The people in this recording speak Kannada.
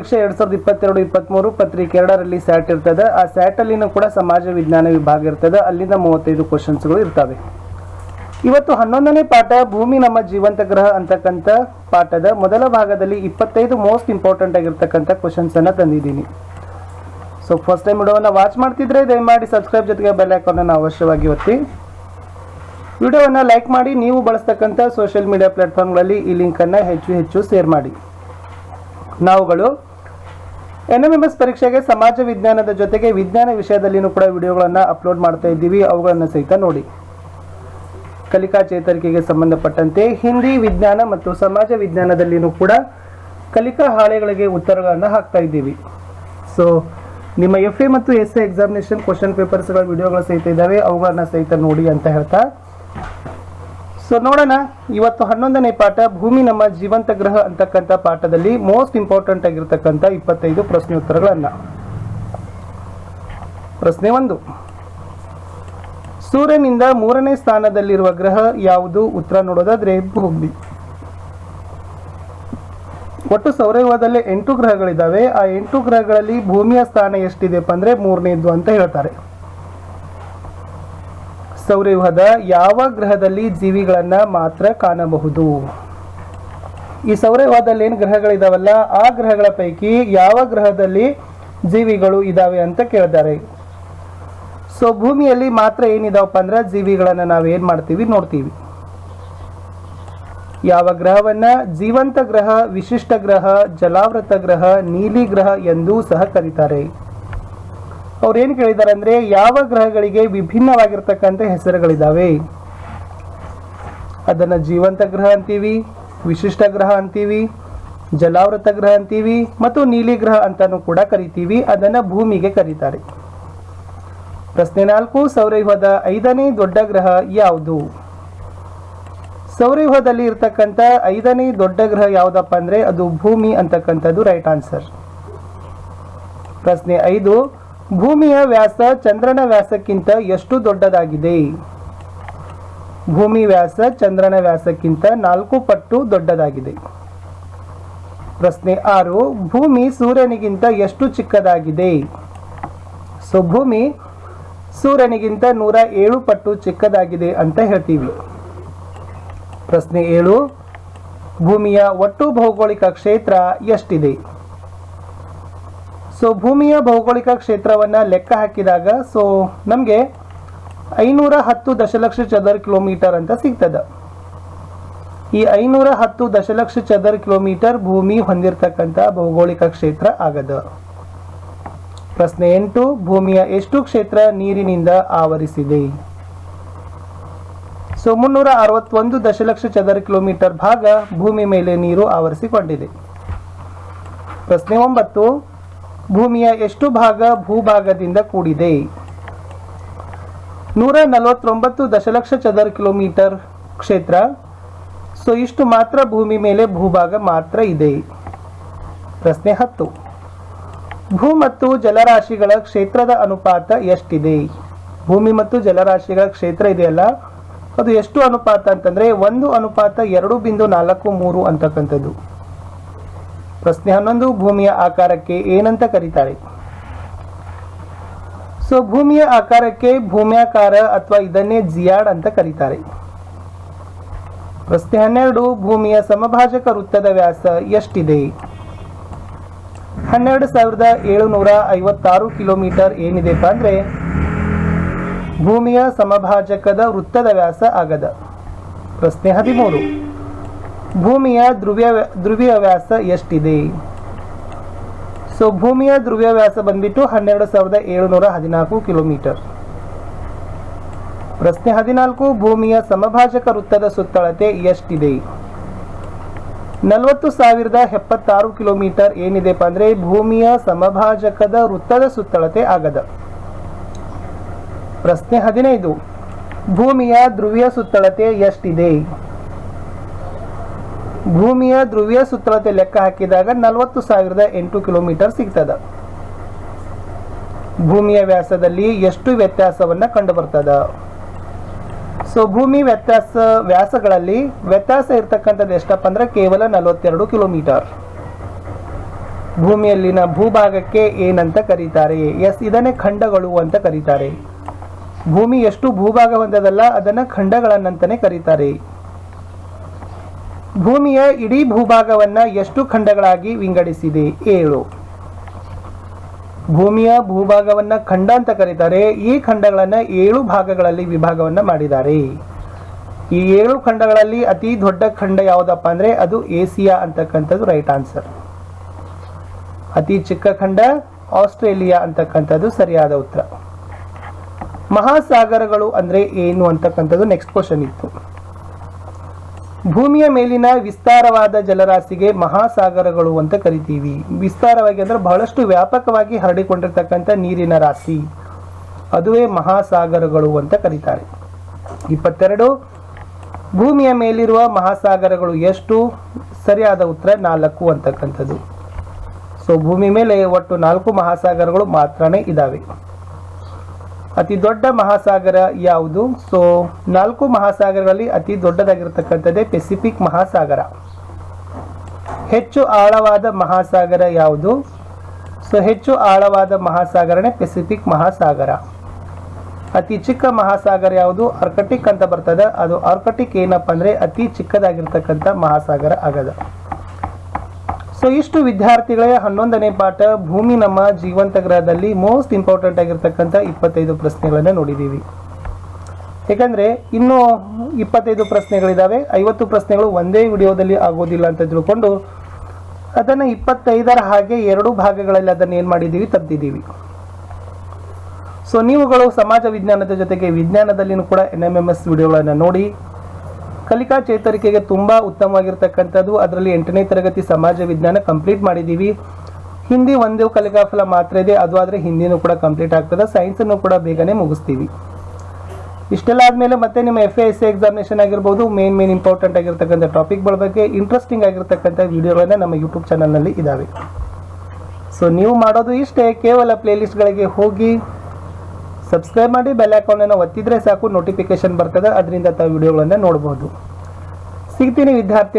ಪರೀಕ್ಷೆ ಎರಡ್ ಸಾವಿರದ ಇಪ್ಪತ್ತೆರಡು, ಇಪ್ಪತ್ಮೂರು ಪತ್ರಿಕೆ ಎರಡರಲ್ಲಿ ಸ್ಯಾಟ್ ಇರ್ತದೆ. ಆ ಸ್ಯಾಟ್ ಅಲ್ಲಿನೂ ಕೂಡ ಸಮಾಜ ವಿಜ್ಞಾನ ವಿಭಾಗ ಇರ್ತದೆ. ಅಲ್ಲಿಂದ ಮೂವತ್ತೈದು ಕ್ವಶನ್ಸ್ಗಳು ಇರ್ತವೆ. ಇವತ್ತು ಹನ್ನೊಂದನೇ ಪಾಠ ಭೂಮಿ ನಮ್ಮ ಜೀವಂತ ಗ್ರಹ ಅಂತಕ್ಕಂಥ ಪಾಠದ ಮೊದಲ ಭಾಗದಲ್ಲಿ ಇಪ್ಪತ್ತೈದು ಮೋಸ್ಟ್ ಇಂಪಾರ್ಟೆಂಟ್ ಆಗಿರ್ತಕ್ಕಂಥ ಕ್ವಶನ್ಸ್ ಅನ್ನ ತಂದಿದ್ದೀನಿ. ಸೊ ಫಸ್ಟ್ ಟೈಮ್ ವಿಡಿಯೋವನ್ನು ವಾಚ್ ಮಾಡ್ತಿದ್ರೆ ದಯಮಾಡಿ ಸಬ್ಸ್ಕ್ರೈಬ್ ಜೊತೆಗೆ ಬೆಲ್ ಐಕಾನ್ ಅವಶ್ಯವಾಗಿ ಒತ್ತಿ. ವಿಡಿಯೋವನ್ನು ಲೈಕ್ ಮಾಡಿ, ನೀವು ಬಳಸ್ತಕ್ಕಂಥ ಸೋಷಿಯಲ್ ಮೀಡಿಯಾ ಪ್ಲಾಟ್ಫಾರ್ಮ್ಗಳಲ್ಲಿ ಈ ಲಿಂಕನ್ನು ಹೆಚ್ಚು ಹೆಚ್ಚು ಶೇರ್ ಮಾಡಿ. ನಾವುಗಳು ಎಸ್ ಪರೀಕ್ಷೆಗೆ ಸಮಾಜ ವಿಜ್ಞಾನದ ಜೊತೆಗೆ ವಿಜ್ಞಾನ ವಿಷಯದಲ್ಲಿನೂ ಕೂಡ ವಿಡಿಯೋಗಳನ್ನು ಅಪ್ಲೋಡ್ ಮಾಡ್ತಾ ಇದ್ದೀವಿ. ಅವುಗಳನ್ನು ಸಹಿತ ನೋಡಿ. ಕಲಿಕಾ ಚೇತರಿಕೆಗೆ ಸಂಬಂಧಪಟ್ಟಂತೆ ಹಿಂದಿ ವಿಜ್ಞಾನ ಮತ್ತು ಸಮಾಜ ವಿಜ್ಞಾನದಲ್ಲಿನೂ ಕೂಡ ಕಲಿಕಾ ಹಾಳೆಗಳಿಗೆ ಉತ್ತರಗಳನ್ನು ಹಾಕ್ತಾ ಇದ್ದೀವಿ. ಸೊ ನಿಮ್ಮ ಎಫ್ ಎ ಮತ್ತು ಎಸ್ ಎ ಎಕ್ಸಾಮಿನೇಷನ್ ಕ್ವಶನ್ ಪೇಪರ್ಸ್ಗಳ ವಿಡಿಯೋಗಳು ಸಹಿತ ಇದ್ದಾವೆ. ಅವುಗಳನ್ನು ಸಹಿತ ನೋಡಿ ಅಂತ ಹೇಳ್ತಾ ಸೊ ನೋಡೋಣ. ಇವತ್ತು ಹನ್ನೊಂದನೇ ಪಾಠ, ಭೂಮಿ ನಮ್ಮ ಜೀವಂತ ಗ್ರಹ ಅಂತಕ್ಕಂಥ ಪಾಠದಲ್ಲಿ ಮೋಸ್ಟ್ ಇಂಪಾರ್ಟೆಂಟ್ ಆಗಿರತಕ್ಕಂಥ ಇಪ್ಪತ್ತೈದು ಪ್ರಶ್ನೆ ಉತ್ತರಗಳನ್ನ ಪ್ರಶ್ನೆ ಒಂದು. ಸೂರ್ಯನಿಂದ ಮೂರನೇ ಸ್ಥಾನದಲ್ಲಿರುವ ಗ್ರಹ ಯಾವುದು? ಉತ್ತರ ನೋಡೋದಾದ್ರೆ ಭೂಮಿ. ಒಟ್ಟು ಸೌರವ್ಯೂಹದಲ್ಲಿ ಎಂಟು ಗ್ರಹಗಳಿದ್ದಾವೆ ಆ ಎಂಟು ಗ್ರಹಗಳಲ್ಲಿ ಭೂಮಿಯ ಸ್ಥಾನ ಎಷ್ಟಿದೆಪ್ಪ ಅಂದ್ರೆ ಮೂರನೇದು ಅಂತ ಹೇಳ್ತಾರೆ. ಸೌರವ್ಯೂಹದ ಯಾವ ಗ್ರಹದಲ್ಲಿ ಜೀವಿಗಳನ್ನು ಮಾತ್ರ ಕಾಣಬಹುದು? ಈ ಸೌರವ್ಯೂಹದಲ್ಲಿ ಏನು ಗ್ರಹಗಳಿದಾವಲ್ಲ, ಆ ಗ್ರಹಗಳ ಪೈಕಿ ಯಾವ ಗ್ರಹದಲ್ಲಿ ಜೀವಿಗಳು ಇದ್ದಾವೆ ಅಂತ ಕೇಳಿದ್ದಾರೆ. ಸೊ ಭೂಮಿಯಲ್ಲಿ ಮಾತ್ರ ಏನಿದಾವಪ್ಪ ಅಂದ್ರೆ ಜೀವಿಗಳನ್ನು ನಾವು ಏನು ಮಾಡ್ತೀವಿ ನೋಡ್ತೀವಿ. ಯಾವ ಗ್ರಹವನ್ನ ಜೀವಂತ ಗ್ರಹ, ವಿಶಿಷ್ಟ ಗ್ರಹ, ಜಲಾವೃತ ಗ್ರಹ, ನೀಲಿ ಗ್ರಹ ಎಂದೂ ಸಹ ಕರೀತಾರೆ. ಅವ್ರು ಏನು ಕೇಳಿದ್ದಾರೆ ಅಂದ್ರೆ, ಯಾವ ಗ್ರಹಗಳಿಗೆ ವಿಭಿನ್ನವಾಗಿರ್ತಕ್ಕಂಥ ಹೆಸರುಗಳಿದಾವೆ? ಅದನ್ನ ಜೀವಂತ ಗ್ರಹ ಅಂತೀವಿ, ವಿಶಿಷ್ಟ ಗ್ರಹ ಅಂತೀವಿ, ಜಲಾವೃತ ಗ್ರಹ ಅಂತೀವಿ, ಮತ್ತು ನೀಲಿ ಗ್ರಹ ಅಂತಾನೂ ಕೂಡ ಕರಿತೀವಿ, ಅದನ್ನ ಭೂಮಿಗೆ ಕರೀತಾರೆ. ಪ್ರಶ್ನೆ ನಾಲ್ಕು, ಸೌರವ್ಯೂಹದ ಐದನೇ ದೊಡ್ಡ ಗ್ರಹ ಯಾವುದು? ಸೌರವ್ಯೂಹದಲ್ಲಿ ಇರತಕ್ಕಂಥ ಐದನೇ ದೊಡ್ಡ ಗ್ರಹ ಯಾವುದಪ್ಪ ಅಂದ್ರೆ, ಅದು ಭೂಮಿ ಅಂತಕ್ಕಂಥದ್ದು ರೈಟ್ ಆನ್ಸರ್ ಪ್ರಶ್ನೆ ಐದು ಭೂಮಿಯ ವ್ಯಾಸ ಚಂದ್ರನ ವ್ಯಾಸಕ್ಕಿಂತ ಎಷ್ಟು ದೊಡ್ಡದಾಗಿದೆ? ಭೂಮಿ ವ್ಯಾಸ ಚಂದ್ರನ ವ್ಯಾಸಕ್ಕಿಂತ ನಾಲ್ಕು ಪಟ್ಟು ದೊಡ್ಡದಾಗಿದೆ. ಪ್ರಶ್ನೆ ಆರು, ಭೂಮಿ ಸೂರ್ಯನಿಗಿಂತ ಎಷ್ಟು ಚಿಕ್ಕದಾಗಿದೆ? ಸೊ ಭೂಮಿ ಸೂರ್ಯನಿಗಿಂತ ನೂರ ಏಳು ಪಟ್ಟು ಚಿಕ್ಕದಾಗಿದೆ ಅಂತ ಹೇಳ್ತೀವಿ. ಪ್ರಶ್ನೆ ಏಳು, ಭೂಮಿಯ ಒಟ್ಟು ಭೌಗೋಳಿಕ ಕ್ಷೇತ್ರ ಎಷ್ಟಿದೆ? ಸೊ ಭೂಮಿಯ ಭೌಗೋಳಿಕ ಕ್ಷೇತ್ರವನ್ನ ಲೆಕ್ಕ ಹಾಕಿದಾಗ ಸೊ ನಮಗೆ ಐನೂರ ಹತ್ತು ದಶಲಕ್ಷ ಚದರ ಕಿಲೋಮೀಟರ್ ಅಂತ ಸಿಗ್ತದೆ. ಈ ಐನೂರ ಹತ್ತು ದಶಲಕ್ಷ ಚದರ ಕಿಲೋಮೀಟರ್ ಭೂಮಿ ಹೊಂದಿರತಕ್ಕಂಥ ಭೌಗೋಳಿಕ ಕ್ಷೇತ್ರ ಆಗದ. ಪ್ರಶ್ನೆ ಎಂಟು, ಭೂಮಿಯ ಎಷ್ಟು ಕ್ಷೇತ್ರ ನೀರಿನಿಂದ ಆವರಿಸಿದೆ? ಸೊ ಮುನ್ನೂರ ಅರವತ್ತೊಂದು ದಶಲಕ್ಷ ಚದರ ಕಿಲೋಮೀಟರ್ ಭಾಗ ಭೂಮಿ ಮೇಲೆ ನೀರು ಆವರಿಸಿಕೊಂಡಿದೆ. ಪ್ರಶ್ನೆ ಒಂಬತ್ತು ಭೂಮಿಯ ಎಷ್ಟು ಭಾಗ ಭೂಭಾಗದಿಂದ ಕೂಡಿದೆ? ನೂರ ನಲವತ್ತೊಂಬತ್ತು ದಶಲಕ್ಷ ಚದರ ಕಿಲೋಮೀಟರ್ ಕ್ಷೇತ್ರ. ಸೊ, ಇಷ್ಟು ಮಾತ್ರ ಭೂಮಿ ಮೇಲೆ ಭೂಭಾಗ ಮಾತ್ರ ಇದೆ. ಪ್ರಶ್ನೆ ಹತ್ತು. ಭೂ ಮತ್ತು ಜಲರಾಶಿಗಳ ಕ್ಷೇತ್ರದ ಅನುಪಾತ ಎಷ್ಟಿದೆ? ಭೂಮಿ ಮತ್ತು ಜಲರಾಶಿಗಳ ಕ್ಷೇತ್ರ ಇದೆಯಲ್ಲ? ಅದು ಎಷ್ಟು ಅನುಪಾತ ಅಂತಂದ್ರೆ ಒಂದು ಅನುಪಾತ ಎರಡು ಬಿಂದು ನಾಲ್ಕು ಮೂರು ಅಂತಕ್ಕಂಥದ್ದು. ಪ್ರಶ್ನೆ ಹನ್ನೊಂದು, ಭೂಮಿಯ ಆಕಾರಕ್ಕೆ ಏನಂತ ಕರೀತಾರೆ? ಸೊ ಭೂಮಿಯ ಆಕಾರಕ್ಕೆ ಭೂಮ್ಯಾಕಾರ ಅಥವಾ ಇದನ್ನೇ ಜಿಯಾಡ್ ಅಂತ ಕರೀತಾರೆ. ಪ್ರಶ್ನೆ ಹನ್ನೆರಡು, ಭೂಮಿಯ ಸಮಭಾಜಕ ವೃತ್ತದ ವ್ಯಾಸ ಎಷ್ಟಿದೆ? ಹನ್ನೆರಡು ಸಾವಿರದ ಏಳುನೂರ ಐವತ್ತಾರು ಕಿಲೋಮೀಟರ್ ಏನಿದೆಪ್ಪ ಅಂದ್ರೆ, ಭೂಮಿಯ ಸಮಭಾಜಕದ ವೃತ್ತದ ವ್ಯಾಸ ಆಗದ. ಪ್ರಶ್ನೆ ಹದಿಮೂರು. ಭೂಮಿಯ ಧ್ರುವ್ಯ ಧ್ರುವೀಯ ವ್ಯಾಸ ಎಷ್ಟಿದೆ? ಸೊ ಭೂಮಿಯ ಧ್ರುವ್ಯ ವ್ಯಾಸ ಬಂದ್ಬಿಟ್ಟು ಹನ್ನೆರಡು ಸಾವಿರದ ಏಳುನೂರ ಹದಿನಾಲ್ಕು ಕಿಲೋಮೀಟರ್. ಪ್ರಶ್ನೆ ಹದಿನಾಲ್ಕು, ಭೂಮಿಯ ಸಮಭಾಜಕ ವೃತ್ತದ ಸುತ್ತಳತೆ ಎಷ್ಟಿದೆ? ನಲವತ್ತು ಸಾವಿರದ ಎಪ್ಪತ್ತಾರು ಕಿಲೋಮೀಟರ್ ಏನಿದೆಪ್ಪ ಅಂದ್ರೆ ಭೂಮಿಯ ಸಮಭಾಜಕದ ವೃತ್ತದ ಸುತ್ತಳತೆ ಆಗದ. ಪ್ರಶ್ನೆ ಹದಿನೈದು, ಭೂಮಿಯ ಧ್ರುವೀಯ ಸುತ್ತಳತೆ ಎಷ್ಟಿದೆ? ಭೂಮಿಯ ಧ್ರುವೀಯ ಸುತ್ತಳತೆ ಲೆಕ್ಕ ಹಾಕಿದಾಗ ನಲವತ್ತು ಸಾವಿರದ ಎಂಟು ಕಿಲೋಮೀಟರ್ ಸಿಗ್ತದ. ಭೂಮಿಯ ವ್ಯಾಸದಲ್ಲಿ ಎಷ್ಟು ವ್ಯತ್ಯಾಸವನ್ನು ಕಂಡುಬರ್ತದ? ಸೊ ಭೂಮಿ ವ್ಯತ್ಯಾಸ ವ್ಯಾಸಗಳಲ್ಲಿ ವ್ಯತ್ಯಾಸ ಇರ್ತಕ್ಕಂಥದ್ದು ಎಷ್ಟಪ್ಪ ಅಂದ್ರೆ ಕೇವಲ ನಲವತ್ತೆರಡು ಕಿಲೋಮೀಟರ್. ಭೂಮಿಯಲ್ಲಿನ ಭೂಭಾಗಕ್ಕೆ ಏನಂತ ಕರೀತಾರೆ? ಎಸ್ ಇದನ್ನೇ ಖಂಡಗಳು ಅಂತ ಕರೀತಾರೆ. ಭೂಮಿ ಎಷ್ಟು ಭೂಭಾಗ ಹೊಂದದಲ್ಲ, ಅದನ್ನ ಖಂಡಗಳನ್ನಂತಾನೆ ಕರೀತಾರೆ. ಭೂಮಿಯ ಇಡೀ ಭೂಭಾಗವನ್ನ ಎಷ್ಟು ಖಂಡಗಳಾಗಿ ವಿಂಗಡಿಸಿದೆ? ಏಳು. ಭೂಮಿಯ ಭೂಭಾಗವನ್ನ ಖಂಡ ಅಂತ ಕರೀತಾರೆ. ಈ ಖಂಡಗಳನ್ನು ಏಳು ಭಾಗಗಳಲ್ಲಿ ವಿಭಾಗವನ್ನ ಮಾಡಿದ್ದಾರೆ. ಈ ಏಳು ಖಂಡಗಳಲ್ಲಿ ಅತಿ ದೊಡ್ಡ ಖಂಡ ಯಾವುದಪ್ಪ ಅಂದ್ರೆ ಅದು ಏಸಿಯಾ ಅಂತಕ್ಕಂಥದ್ದು ರೈಟ್ ಆನ್ಸರ್. ಅತಿ ಚಿಕ್ಕ ಖಂಡ ಆಸ್ಟ್ರೇಲಿಯಾ ಅಂತಕ್ಕಂಥದ್ದು ಸರಿಯಾದ ಉತ್ತರ. ಮಹಾಸಾಗರಗಳು ಅಂದ್ರೆ ಏನು ಅಂತಕ್ಕಂಥದ್ದು ನೆಕ್ಸ್ಟ್ ಕ್ವಶನ್ ಇತ್ತು. ಭೂಮಿಯ ಮೇಲಿನ ವಿಸ್ತಾರವಾದ ಜಲರಾಶಿಗೆ ಮಹಾಸಾಗರಗಳು ಅಂತ ಕರಿತೀವಿ. ವಿಸ್ತಾರವಾಗಿ ಅಂದ್ರೆ ಬಹಳಷ್ಟು ವ್ಯಾಪಕವಾಗಿ ಹರಡಿಕೊಂಡಿರ್ತಕ್ಕಂಥ ನೀರಿನ ರಾಶಿ. ಅದುವೇ ಮಹಾಸಾಗರಗಳು ಅಂತ ಕರೀತಾರೆ. ಇಪ್ಪತ್ತೆರಡು, ಭೂಮಿಯ ಮೇಲಿರುವ ಮಹಾಸಾಗರಗಳು ಎಷ್ಟು? ಸರಿಯಾದ ಉತ್ತರ ನಾಲ್ಕು ಅಂತಕ್ಕಂಥದ್ದು. ಸೊ ಭೂಮಿ ಮೇಲೆ ಒಟ್ಟು ನಾಲ್ಕು ಮಹಾಸಾಗರಗಳು ಮಾತ್ರನೇ ಇದಾವೆ. ಅತಿ ದೊಡ್ಡ ಮಹಾಸಾಗರ ಯಾವುದು? ಸೊ ನಾಲ್ಕು ಮಹಾಸಾಗರಗಳಲ್ಲಿ ಅತಿ ದೊಡ್ಡದಾಗಿರತಕ್ಕಂಥದ್ದೇ ಪೆಸಿಫಿಕ್ ಮಹಾಸಾಗರ. ಹೆಚ್ಚು ಆಳವಾದ ಮಹಾಸಾಗರ ಯಾವುದು? ಸೊ ಹೆಚ್ಚು ಆಳವಾದ ಮಹಾಸಾಗರನೇ ಪೆಸಿಫಿಕ್ ಮಹಾಸಾಗರ. ಅತಿ ಚಿಕ್ಕ ಮಹಾಸಾಗರ ಯಾವುದು? ಆರ್ಕಟಿಕ್ ಅಂತ ಬರ್ತದೆ. ಅದು ಆರ್ಕಟಿಕ್ ಏನಪ್ಪ ಅಂದರೆ ಅತಿ ಚಿಕ್ಕದಾಗಿರ್ತಕ್ಕಂಥ ಮಹಾಸಾಗರ ಆಗದ. ಸೊ ಇಷ್ಟು ವಿದ್ಯಾರ್ಥಿಗಳೇ, ಹನ್ನೊಂದನೇ ಪಾಠ, ಭೂಮಿ ನಮ್ಮ ಜೀವಂತ ಗ್ರಹದಲ್ಲಿ ಮೋಸ್ಟ್ ಇಂಪಾರ್ಟೆಂಟ್ ಆಗಿರ್ತಕ್ಕಂಥ ಇಪ್ಪತ್ತೈದು ಪ್ರಶ್ನೆಗಳನ್ನು ನೋಡಿದ್ದೀವಿ. ಏಕೆಂದರೆ, ಇನ್ನು ಇಪ್ಪತ್ತೈದು ಪ್ರಶ್ನೆಗಳಿದಾವೆ. ಐವತ್ತು ಪ್ರಶ್ನೆಗಳು ಒಂದೇ ವಿಡಿಯೋದಲ್ಲಿ ಆಗೋದಿಲ್ಲ ಅಂತ ತಿಳ್ಕೊಂಡು, ಅದನ್ನು ಇಪ್ಪತ್ತೈದರ ಹಾಗೆ ಎರಡು ಭಾಗಗಳಲ್ಲಿ ಅದನ್ನು ಏನು ಮಾಡಿದ್ದೀವಿ ತಂದಿದ್ದೀವಿ ಸೊ ನೀವುಗಳು ಸಮಾಜ ವಿಜ್ಞಾನದ ಜೊತೆಗೆ ವಿಜ್ಞಾನದಲ್ಲಿನೂ ಕೂಡ ಎನ್ ಎಂ ಎಂ ಎಸ್ ವಿಡಿಯೋಗಳನ್ನು ನೋಡಿ ಕಲಿಕಾ ಚೇತರಿಕೆಗೆ ತುಂಬ ಉತ್ತಮವಾಗಿರ್ತಕ್ಕಂಥದ್ದು. ಅದರಲ್ಲಿ ಎಂಟನೇ ತರಗತಿ ಸಮಾಜ ವಿಜ್ಞಾನ ಕಂಪ್ಲೀಟ್ ಮಾಡಿದ್ದೀವಿ. ಹಿಂದಿ ಒಂದು ಕಲಿಕಾ ಫಲ ಮಾತ್ರ ಇದೆ. ಅದು ಆದರೆ ಹಿಂದಿನೂ ಕೂಡ ಕಂಪ್ಲೀಟ್ ಆಗ್ತದೆ. ಸೈನ್ಸನ್ನು ಕೂಡ ಬೇಗನೆ ಮುಗಿಸ್ತೀವಿ. ಇಷ್ಟೆಲ್ಲ ಆದಮೇಲೆ ಮತ್ತೆ ನಿಮ್ಮ ಎಫ್ ಎಸ್ ಎಕ್ಸಾಮಿನೇಷನ್ ಆಗಿರ್ಬೋದು. ಮೇನ್ ಮೇನ್ ಇಂಪಾರ್ಟೆಂಟ್ ಆಗಿರ್ತಕ್ಕಂಥ ಟಾಪಿಕ್ಗಳ ಬಗ್ಗೆ ಇಂಟ್ರೆಸ್ಟಿಂಗ್ ಆಗಿರ್ತಕ್ಕಂಥ ವಿಡಿಯೋಗಳನ್ನ ನಮ್ಮ ಯೂಟ್ಯೂಬ್ ಚಾನಲ್ನಲ್ಲಿ ಇದ್ದಾವೆ ಸೊ ನೀವು ಮಾಡೋದು ಇಷ್ಟೇ. ಕೇವಲ ಪ್ಲೇಲಿಸ್ಟ್ಗಳಿಗೆ ಹೋಗಿ ಸಬ್ಸ್ಕ್ರೈಬ್ ಮಾಡಿ ಬೆಲ್ ಅಕೌಂಟನ್ನು ಒತ್ತಿದ್ರೆ ಸಾಕು ನೋಟಿಫಿಕೇಶನ್ ಬರ್ತದೆ ಅದರಿಂದ ತಾವು ವಿಡಿಯೋಗಳನ್ನು ನೋಡಬಹುದು ಸಿಗ್ತೀನಿ ವಿದ್ಯಾರ್ಥಿ